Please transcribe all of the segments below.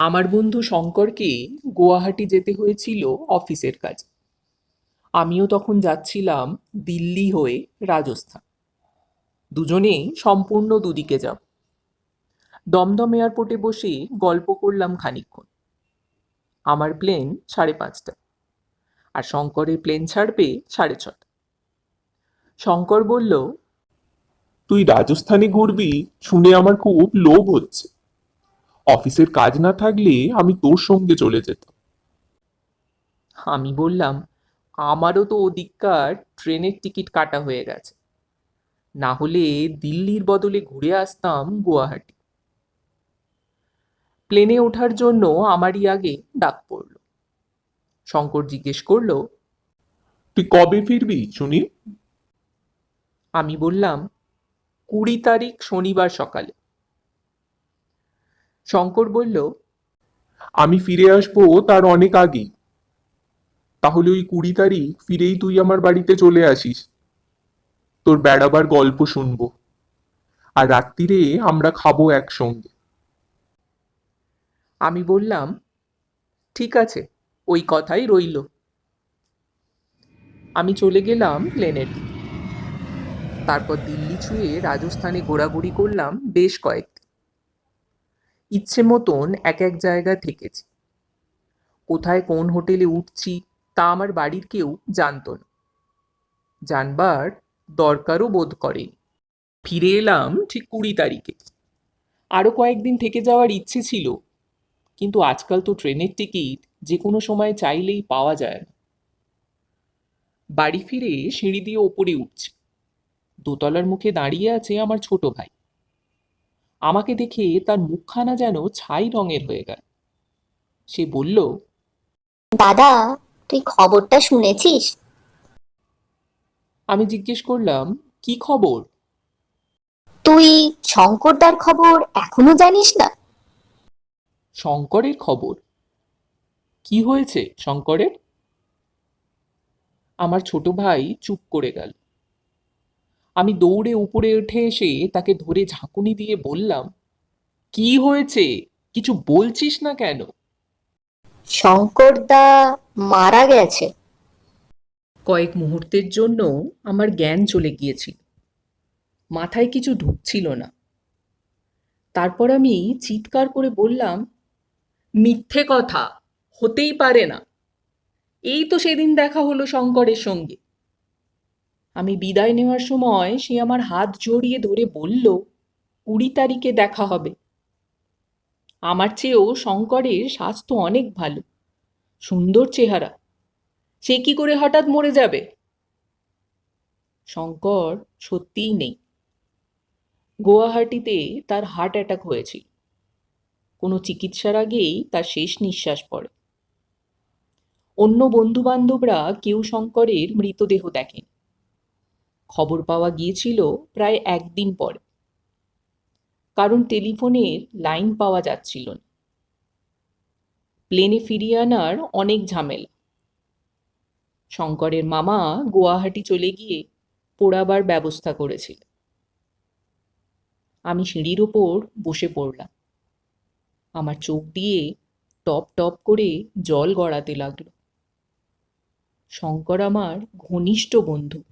আমার বন্ধু শঙ্করকে গুয়াহাটি যেতে হয়েছিল অফিসের কাজে। আমিও তখন যাচ্ছিলাম দিল্লি হয়ে রাজস্থান। দুজনেই সম্পূর্ণ দুদিকে যাব। দমদম এয়ারপোর্টে বসে গল্প করলাম খানিকক্ষণ। আমার প্লেন সাড়ে পাঁচটা আর শঙ্করের প্লেন ছাড়বে সাড়ে ছটা। শঙ্কর বলল, তুই রাজস্থানে ঘুরবি শুনে আমার খুব লোভ হচ্ছে। অফিসের কাজ না থাকলে আমি তোর সঙ্গে চলে যেতাম। আমি বললাম আমারও তো ওদিককার ট্রেনের টিকিট কাটা হয়ে গেছে। না হলে দিল্লির বদলে ঘুরে আসতাম গুয়াহাটি। প্লেনে ওঠার জন্য আমারই আগে ডাক পড়ল। শঙ্কর জিজ্ঞেস করল তুই কবে ফিরবি শুনি? আমি বললাম কুড়ি তারিখ শনিবার সকালে। শঙ্কর বলল আমি ফিরে আসব তার অনেক আগেই। তাহলে ওই কুড়ি তারিখ ফিরেই তুই আমার বাড়িতে চলে আসিস। তোর বেড়াবার গল্প শুনব। আর রাত্রিরে আমরা খাব একসঙ্গে। আমি বললাম ঠিক আছে ওই কথাই রইল। আমি চলে গেলাম প্লেনের তারপর দিল্লি ছুঁয়ে রাজস্থানে ঘোরাঘুরি করলাম বেশ কয়েকদিন। ইচ্ছে মতন এক এক জায়গায় থেকেছি। কোথায় কোন হোটেলে উঠছি তা আমার বাড়ির কেউ জানতো না। জানবার দরকারও বোধ করেনি। ফিরে এলাম ঠিক কুড়ি তারিখে। আরও কয়েকদিন থেকে যাওয়ার ইচ্ছে ছিল, কিন্তু আজকাল তো ট্রেনের টিকিট যে কোনো সময় চাইলেই পাওয়া যায় না। বাড়ি ফিরে সিঁড়ি দিয়ে ওপরে উঠছে। দোতলার মুখে দাঁড়িয়ে আছে আমার ছোট ভাই। আমাকে দেখে তার মুখখানা যেন ছাই রঙের হয়ে গেল। সে বলল দাদা তুই খবরটা শুনেছিস? আমি জিজ্ঞেস করলাম কি খবর? তুই শঙ্করদার খবর এখনও জানিস না? শঙ্করের খবর? কি হয়েছে শঙ্করের? আমার ছোট ভাই চুপ করে গেল। আমি দৌড়ে উপরে উঠে এসে তাকে ধরে ঝাঁকুনি দিয়ে বললাম কি হয়েছে? কিছু বলছিস না কেন? শঙ্করদা মারা গেছে। কয়েক মুহূর্তের জন্য আমার জ্ঞান চলে গিয়েছিল। মাথায় কিছু ঢুকছিল না। তারপর আমি চিৎকার করে বললাম মিথ্যে কথা হতেই পারে না। এই তো সেদিন দেখা হলো শঙ্করের সঙ্গে। আমি বিদায় নেওয়ার সময় সে আমার হাত জড়িয়ে ধরে বলল, কুড়ি তারিখে দেখা হবে। আমার চেয়েও শঙ্করের স্বাস্থ্য অনেক ভালো। সুন্দর চেহারা। সে কি করে হঠাৎ মরে যাবে? শঙ্কর সত্যিই নেই। গুয়াহাটিতে তার হার্ট অ্যাটাক হয়েছিল কোনো চিকিৎসার আগেই তার শেষ নিঃশ্বাস পড়ে। অন্য বন্ধু বান্ধবরা কেউ শঙ্করের মৃতদেহ দেখেন। খবর পাওয়া গিয়েছিল প্রায় একদিন পরে। কারণ টেলিফোনের লাইন পাওয়া যাচ্ছিল না। প্লেনে ফিরিয়ে আনার অনেক ঝামেলা। শঙ্করের মামা গুয়াহাটি চলে গিয়ে পোড়াবার ব্যবস্থা করেছিল। আমি সিঁড়ির ওপর বসে পড়লাম। আমার চোখ দিয়ে টপ টপ করে জল গড়াতে লাগল। শঙ্কর আমার ঘনিষ্ঠ বন্ধু।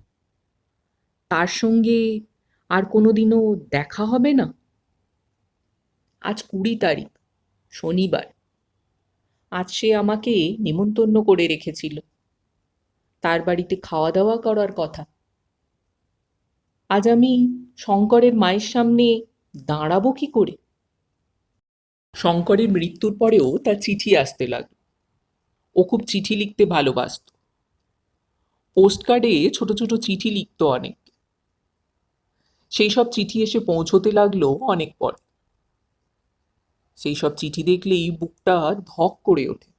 তার সঙ্গে আর কোনোদিনও দেখা হবে না? আজ কুড়ি তারিখ, শনিবার। আজ সে আমাকে নিমন্তন্ন করে রেখেছিল। তার বাড়িতে খাওয়া দাওয়া করার কথা। আজ আমি শঙ্করের মায়ের সামনে দাঁড়াবো কি করে? শঙ্করের মৃত্যুর পরেও তার চিঠি আসতে লাগল। ও খুব চিঠি লিখতে ভালোবাসত। পোস্টকার্ডে ছোট ছোট চিঠি লিখতো অনেক। সেই সব চিঠি এসে পৌঁছতে লাগল অনেক পর। সেই সব চিঠি দেখলেই বুকটা ধক করে ওঠে।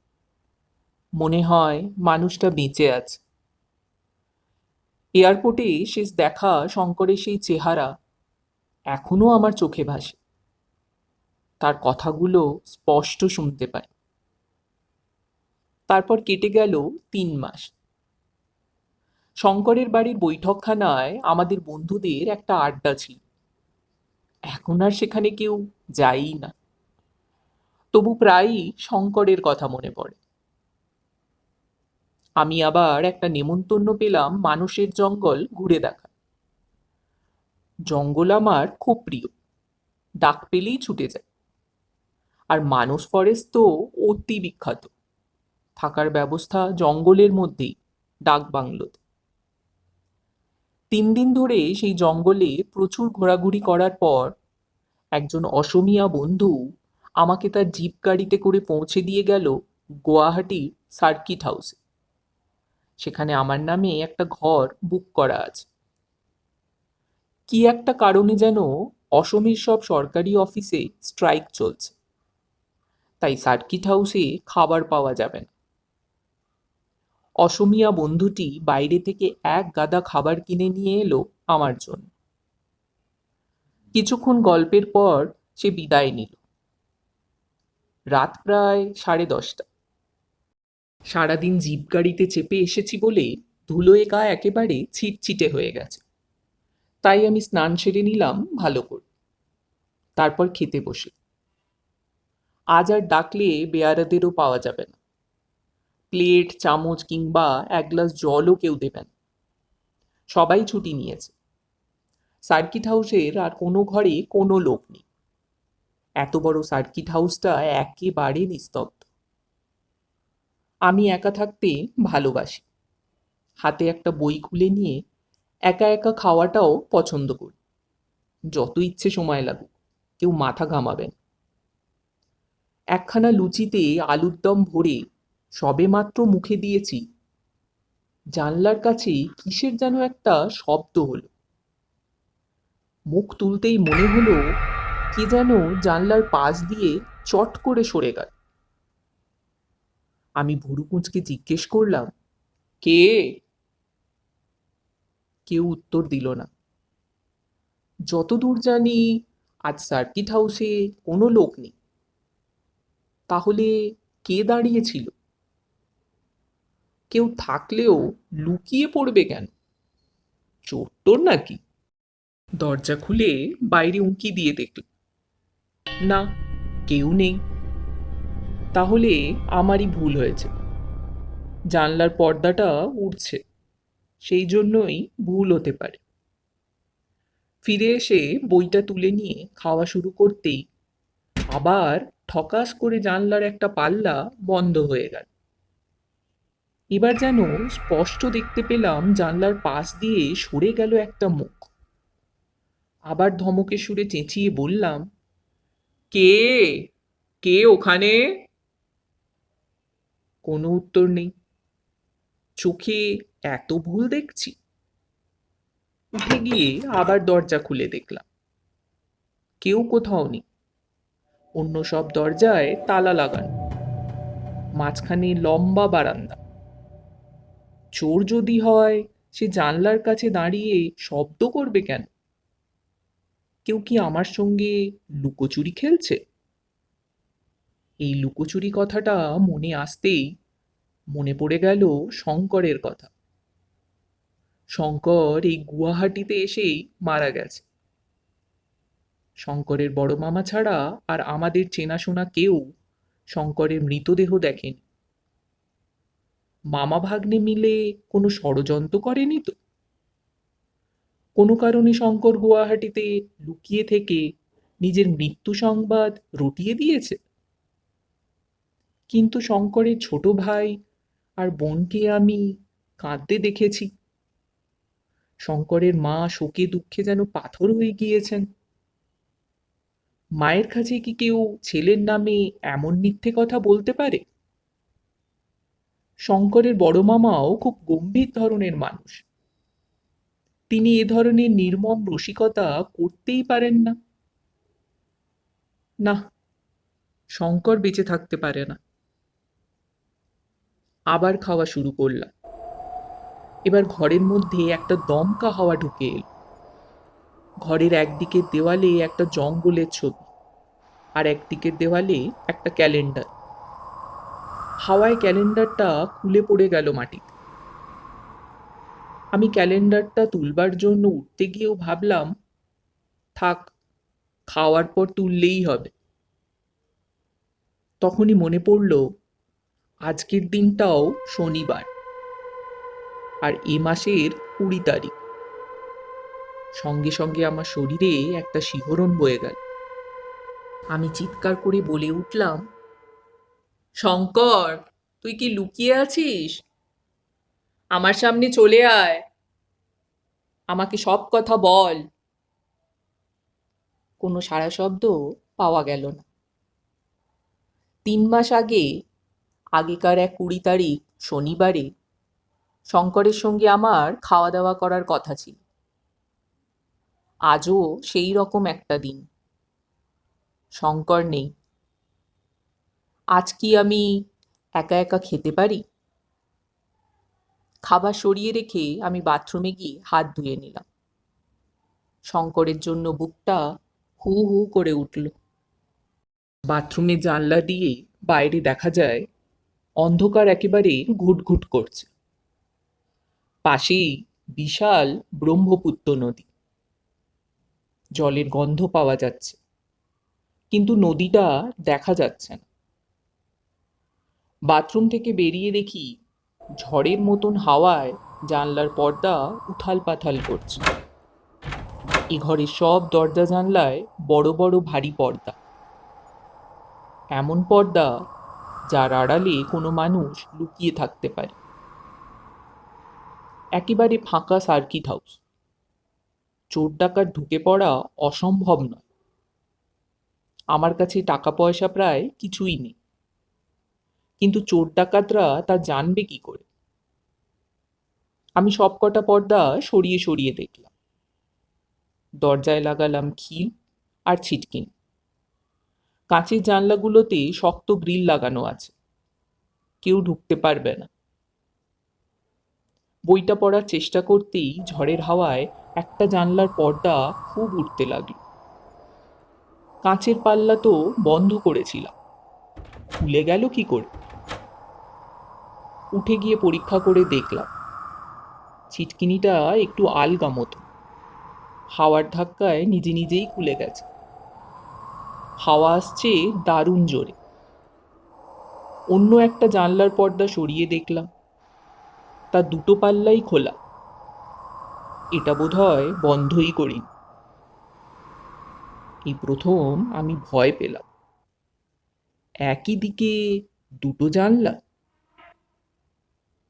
মনে হয় মানুষটা বেঁচে আছে। এয়ারপোর্টে শেষ দেখা শঙ্করের সেই চেহারা এখনও আমার চোখে ভাসে। তার কথাগুলো স্পষ্ট শুনতে পাই। তারপর কেটে গেল তিন মাস। শঙ্করের বাড়ির বৈঠকখানায় আমাদের বন্ধুদের একটা আড্ডা ছিল। এখন আর সেখানে কেউ যায়ই না। তবু প্রায়ই শঙ্করের কথা মনে পড়ে। আমি আবার একটা নেমন্তন্ন পেলাম মানুষের জঙ্গল ঘুরে দেখা। জঙ্গল আমার খুব প্রিয়। ডাক পেলেই ছুটে যায়। আর মানস ফরেস্ট তো অতি বিখ্যাত। থাকার ব্যবস্থা জঙ্গলের মধ্যেই, ডাক বাংলোতে। তিন দিন ধরে সেই জঙ্গলে প্রচুর ঘোরাঘুরি করার পর একজন অসমিয়া বন্ধু আমাকে তার জিপ গাড়িতে করে পৌঁছে দিয়ে গেল গুয়াহাটির সার্কিট হাউসে। সেখানে আমার নামে একটা ঘর বুক করা আছে। কি একটা কারণে যেন অসমের সব সরকারি অফিসে স্ট্রাইক চলছে। তাই সার্কিট হাউসে খাবার পাওয়া যাবে না। অসমিয়া বন্ধুটি বাইরে থেকে এক গাদা খাবার কিনে নিয়ে এলো আমার জন্য। কিছুক্ষণ গল্পের পর সে বিদায় নিল। রাত প্রায় সাড়ে দশটা। সারাদিন জিপ গাড়িতে চেপে এসেছি বলে ধুলোয় গা একেবারে ছিটছিটে হয়ে গেছে। তাই আমি স্নান সেরে নিলাম ভালো করে। তারপর খেতে বসে। আজ আর ডাকলে বেয়ারাদেরও পাওয়া যাবে না। প্লেট, চামচ কিংবা এক গ্লাস জলও কেউ দেবেন। সবাই ছুটি নিয়েছে। সার্কিট হাউসের আর কোনো ঘরে কোনো লোক নেই। এত বড় সার্কিট হাউসটা একেবারে নিস্তব্ধ। আমি একা থাকতে ভালোবাসি। হাতে একটা বই খুলে নিয়ে একা একা খাওয়াটাও পছন্দ করি। যত ইচ্ছে সময় লাগুক, কেউ মাথা ঘামাবেন একখানা লুচিতে আলুর দম ভরে সবে মাত্র মুখে দিয়েছি। জানলার কাছে কিসের যেন একটা শব্দ হলো। মুখ তুলতেই মনে হলো কে যেন জানলার পাশ দিয়ে চট করে সরে গেল। আমি ভুরুকুঁচকে জিজ্ঞেস করলাম, কে? কেউ উত্তর দিল না। যতদূর জানি আজ সার্কিট হাউসে কোনো লোক নেই। তাহলে কে দাঁড়িয়েছিল কেউ থাকলেও লুকিয়ে পড়বে কেন? চোর নাকি? দরজা খুলে বাইরে উঁকি দিয়ে দেখল, না, কেউ নেই। তাহলে আমারই ভুল হয়েছে। জানলার পর্দাটা উঠছে সেই জন্যই ভুল হতে পারে। ফিরে এসে বইটা তুলে নিয়ে খাওয়া শুরু করতেই আবার ঠকাস করে জানলার একটা পাল্লা বন্ধ হয়ে গেল। এবার যেন স্পষ্ট দেখতে পেলাম জানলার পাশ দিয়ে সরে গেল একটা মুখ। আবার ধমকে সুরে চেঁচিয়ে বললাম, কে? কে ওখানে? কোনো উত্তর নেই। চোখে এত ভুল দেখছি। উঠে গিয়ে আবার দরজা খুলে দেখলাম। কেউ কোথাও নেই। অন্য সব দরজায় তালা লাগানো। মাঝখানে লম্বা বারান্দা। চোর যদি হয়, সে জানলার কাছে দাঁড়িয়ে শব্দ করবে কেন? কেউ কি আমার সঙ্গে লুকোচুরি খেলছে? এই লুকোচুরি কথাটা মনে আসতেই মনে পড়ে গেল শঙ্করের কথা। শঙ্কর এই গুয়াহাটিতে এসেই মারা গেছে। শঙ্করের বড় মামা ছাড়া আর আমাদের চেনাশোনা কেউ শঙ্করের মৃতদেহ দেখেনি। মামা ভাগ্নে মিলে কোনো ষড়যন্ত্র করেনি তো? কোনো কারণে শঙ্কর গুয়াহাটিতে লুকিয়ে থেকে নিজের মৃত্যু সংবাদ রটিয়ে দিয়েছে? কিন্তু শঙ্করের ছোট ভাই আর বোনকে আমি কাঁদতে দেখেছি। শঙ্করের মা শোকে দুঃখে যেন পাথর হয়ে গিয়েছেন। মায়ের কাছে কি কেউ ছেলের নামে এমন মিথ্যে কথা বলতে পারে? শঙ্করের বড় মামাও খুব গম্ভীর ধরনের মানুষ। তিনি এ ধরনের নির্মম রসিকতা করতেই পারেন না। না, শঙ্কর বেঁচে থাকতে পারে না। আবার খাওয়া শুরু করলাম। এবার ঘরের মধ্যে একটা দমকা হাওয়া ঢুকে এল। ঘরের একদিকের দেওয়ালে একটা জঙ্গলের ছবি, আর একদিকের দেওয়ালে একটা ক্যালেন্ডার। হাওয়ায় ক্যালেন্ডারটা খুলে পড়ে গেল মাটিতে আমি ক্যালেন্ডারটা তুলবার জন্য উঠতে গিয়েও ভাবলাম, থাক, খাওয়ার পর তুললেই হবে। তখনই মনে পড়ল, আজকের দিনটাও শনিবার, আর এ মাসের কুড়ি তারিখ। সঙ্গে সঙ্গে আমার শরীরে একটা শিহরণ বয়ে গেল। আমি চিৎকার করে বলে উঠলাম শঙ্কর, তুই কি লুকিয়ে আছিস? আমার সামনে চলে আয়। আমাকে সব কথা বল। কোনো সারা শব্দ পাওয়া গেল না। তিন মাস আগে, আগেকার এক কুড়ি তারিখ শনিবারে, শঙ্করের সঙ্গে আমার খাওয়া দাওয়া করার কথা ছিল। আজও সেই রকম একটা দিন। শঙ্কর নেই। আজ কি আমি একা একা খেতে পারি? খাবার সরিয়ে রেখে আমি বাথরুমে গিয়ে হাত ধুয়ে নিলাম। শঙ্করের জন্য বুকটা হু হু করে উঠল। বাথরুমে জানলা দিয়ে বাইরে দেখা যায় অন্ধকার একেবারে ঘুটঘুট করছে। পাশেই বিশাল ব্রহ্মপুত্র নদী। জলের গন্ধ পাওয়া যাচ্ছে, কিন্তু নদীটা দেখা যাচ্ছে না। বাথরুম থেকে বেরিয়ে দেখি ঝড়ের মতন হাওয়ায় জানলার পর্দা উথাল পাথাল করছে। এ ঘরের সব দরজা জানলায় বড় বড় ভারী পর্দা। এমন পর্দা যার আড়ালে কোনো মানুষ লুকিয়ে থাকতে পারে। একেবারে ফাঁকা সার্কিট হাউস। চোর ডাকাত ঢুকে পড়া অসম্ভব নয়। আমার কাছে টাকা পয়সা প্রায় কিছুই নেই। কিন্তু চোর ডাকাতরা তা জানবে কি করে? আমি সব কটা পর্দা সরিয়ে সরিয়ে দেখলাম। দরজায় লাগালাম খিল আর ছিটকিন। কাঁচের জানলাগুলোতে শক্ত গ্রিল লাগানো আছে। কেউ ঢুকতে পারবে না। বইটা পড়ার চেষ্টা করতেই ঝড়ের হাওয়ায় একটা জানলার পর্দা খুব উঠতে লাগল। কাঁচের পাল্লা তো বন্ধ করেছিলাম। খুলে গেল কি করে? উঠে গিয়ে পরীক্ষা করে দেখলাম। ছিটকিনিটা একটু আলগা মতো হাওয়ার ধাক্কায় নিজে নিজেই খুলে গেছে। হাওয়া আসছে দারুণ জোরে। অন্য একটা জানলার পর্দা সরিয়ে দেখলাম। তা দুটো পাল্লাই খোলা। এটা বোধহয় বন্ধই করিনি। এই প্রথম আমি ভয় পেলাম। একই দিকে দুটো জানলা।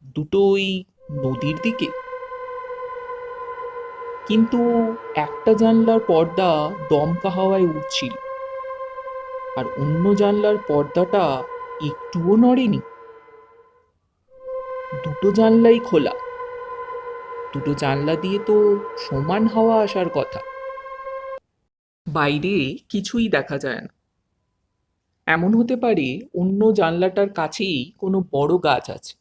দুটোই নদীর দিকে। কিন্তু একটা জানলার পর্দা দমকা হাওয়ায় উঠছিল আর অন্য জানলার পর্দাটা একটুও নড়েনি। দুটো জানলাই খোলা, দুটো জানলা দিয়ে তো সমান হাওয়া আসার কথা। বাইরে কিছুই দেখা যায় না। এমন হতে পারে অন্য জানলাটার কাছেই কোনো বড় গাছ আছে।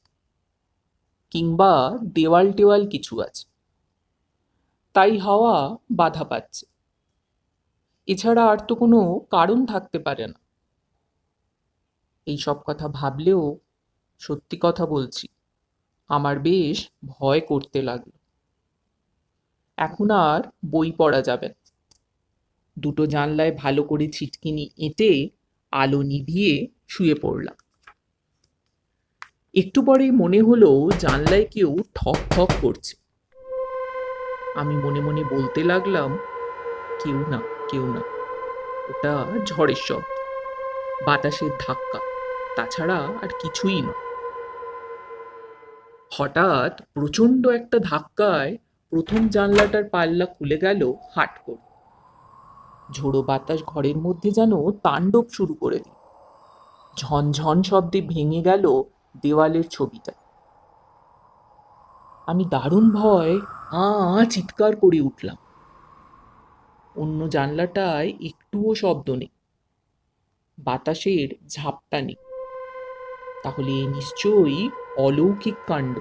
কিংবা দেওয়াল টেওয়াল কিছু আছে। তাই হাওয়া বাধা পাচ্ছে। এছাড়া আর তো কোনো কারণ থাকতে পারে না। এই সব কথা ভাবলেও সত্যি কথা বলছি, আমার বেশ ভয় করতে লাগল। এখন আর বই পড়া যাবে না। দুটো জানলায় ভালো করে ছিটকিনি এঁটে আলো নিভিয়ে শুয়ে পড়লাম। একটু পরে মনে হলো জানলায় কেউ ঠক ঠক করছে। আমি মনে মনে বলতে লাগলাম, কেউ না কেউ না। ওটা ঝড়ের শব্দ, বাতাসের ধাক্কা, তাছাড়া আর কিছুই না। হঠাৎ প্রচণ্ড একটা ধাক্কায় প্রথম জানলাটার পাল্লা খুলে গেল হাট করে। ঝোড়ো বাতাস ঘরের মধ্যে যেন তাণ্ডব শুরু করে দিল। ঝনঝন শব্দে ভেঙে গেল দেওয়ালের ছবিটা আমি দারুণ ভয় আ চিৎকার করে উঠলাম। অন্য জানলাটায় একটুও শব্দ নেই। বাতাসের ঝাপটা নেই। তাহলে নিশ্চয়ই অলৌকিক কাণ্ড।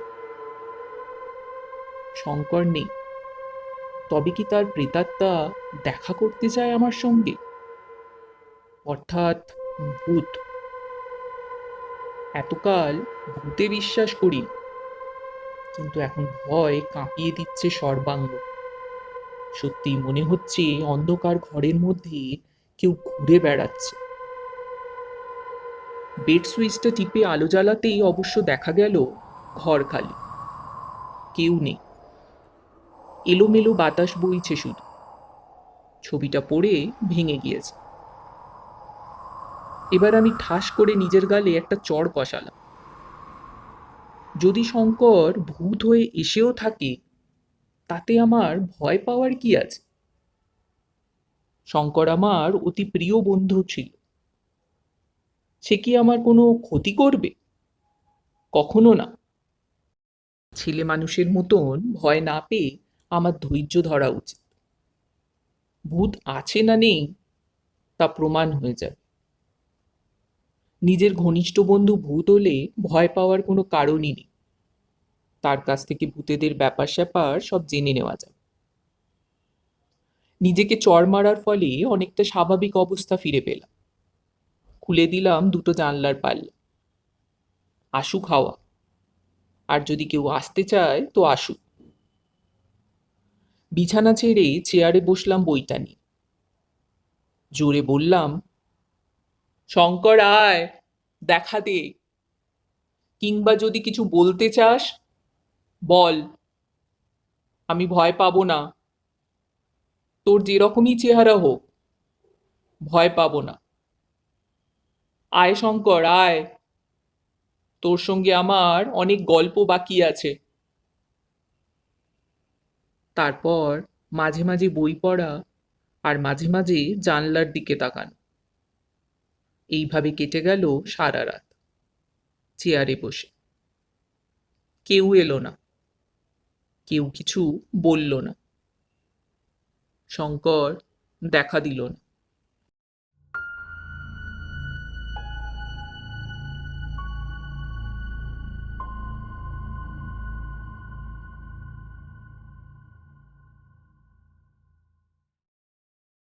শঙ্কর নেই। তবে কি তার প্রেতাত্মা দেখা করতে চায় আমার সঙ্গে? অর্থাৎ ভূত। এতকাল ভূতে বিশ্বাস করি। কিন্তু এখন ভয় কাঁপিয়ে দিচ্ছে সর্বাঙ্গ। সত্যি মনে হচ্ছে অন্ধকার ঘরের মধ্যে কেউ ঘুরে বেড়াচ্ছে। বেড সুইচটা টিপে আলো জ্বালাতেই অবশ্য দেখা গেল ঘর খালি। কেউ নেই। এলোমেলো বাতাস বইছে শুধু। ছবিটা পড়ে ভেঙে গিয়েছে। এবার আমি ঠাস করে নিজের গালে একটা চড় কষালাম। যদি শঙ্কর ভূত হয়ে এসেও থাকে, তাতে আমার ভয় পাওয়ার কি আছে? শঙ্কর আমার অতি প্রিয় বন্ধু ছিল। সে কি আমার কোনো ক্ষতি করবে? কখনো না। ছেলে মানুষের মতন ভয় না পেয়ে আমার ধৈর্য ধরা উচিত। ভূত আছে না নেই, তা প্রমাণ হয়ে যাবে। নিজের ঘনিষ্ঠ বন্ধু ভূত হলে ভয় পাওয়ার কোনো কারণই নেই। তার কাছ থেকে ভূতেদের ব্যাপার স্যাপার সব জেনে নেওয়া যাবে নিজেকে চড় মারার ফলে অনেকটা স্বাভাবিক অবস্থা ফিরে পেলাম। খুলে দিলাম দুটো জানলার পাল্লা। আসুক হাওয়া আর যদি কেউ আসতে চায়, তো আসুক বিছানা ছেড়ে চেয়ারে বসলাম বইটা নিয়ে। জোরে বললাম শঙ্কর আয়, দেখা দে। কিংবা যদি কিছু বলতে চাস, বল। আমি ভয় পাবো না। তোর যেরকমই চেহারা হোক, ভয় পাবো না। আয় শঙ্কর, আয়। তোর সঙ্গে আমার অনেক গল্প বাকি আছে। তারপর মাঝে মাঝে বই পড়া আর মাঝে মাঝে জানলার দিকে তাকানো। এইভাবে কেটে গেল সারা রাত। চেয়ারে বসে। কেউ এলো না। কেউ কিছু বলল না। শঙ্কর দেখা দিল না।